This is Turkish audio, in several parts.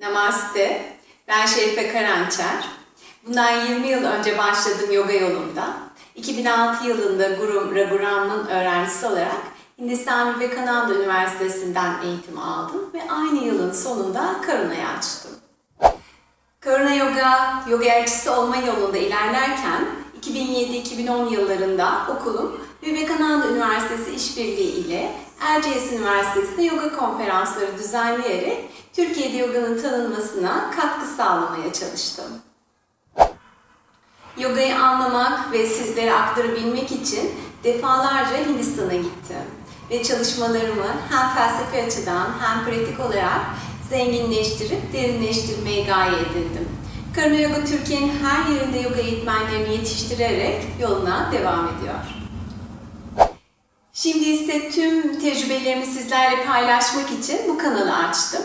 Namaste. Ben Şerife Karançer. Bundan 20 yıl önce başladım yoga yolunda. 2006 yılında Guru Raghuram'ın öğrencisi olarak Hindistan Vivekananda Üniversitesi'nden eğitim aldım ve aynı yılın sonunda Karuna'yı açtım. Karuna Yoga, yoga elçisi olma yolunda ilerlerken 2007-2010 yıllarında okulum Vivekananda işbirliği ile Erciyes Üniversitesi'nde yoga konferansları düzenleyerek Türkiye'de yoganın tanınmasına katkı sağlamaya çalıştım. Yogayı anlamak ve sizlere aktarabilmek için defalarca Hindistan'a gittim. Ve çalışmalarımı hem felsefi açıdan hem pratik olarak zenginleştirip derinleştirmeyi gaye edindim. Karuna Yoga Türkiye'nin her yerinde yoga eğitmenlerini yetiştirerek yoluna devam ediyor. Şimdi ise tüm tecrübelerimi sizlerle paylaşmak için bu kanalı açtım.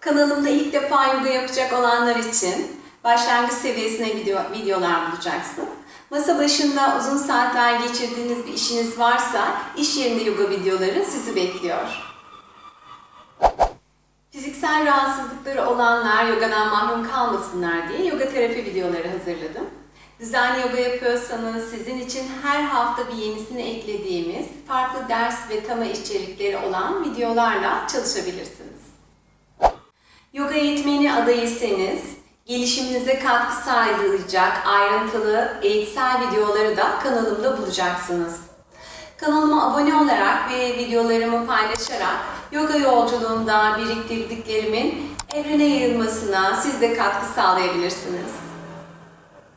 Kanalımda ilk defa yoga yapacak olanlar için başlangıç seviyesine video, videolar bulacaksın. Masa başında uzun saatler geçirdiğiniz bir işiniz varsa iş yerinde yoga videoları sizi bekliyor. Fiziksel rahatsızlıkları olanlar yogadan mahrum kalmasınlar diye yoga terapi videoları hazırladım. Düzenli yoga yapıyorsanız sizin için her hafta bir yenisini eklediğimiz farklı ders ve tema içerikleri olan videolarla çalışabilirsiniz. Yoga eğitmeni adayıysanız gelişiminize katkı sağlayacak ayrıntılı eğitsel videoları da kanalımda bulacaksınız. Kanalıma abone olarak ve videolarımı paylaşarak yoga yolculuğunda biriktirdiklerimin evrene yayılmasına siz de katkı sağlayabilirsiniz.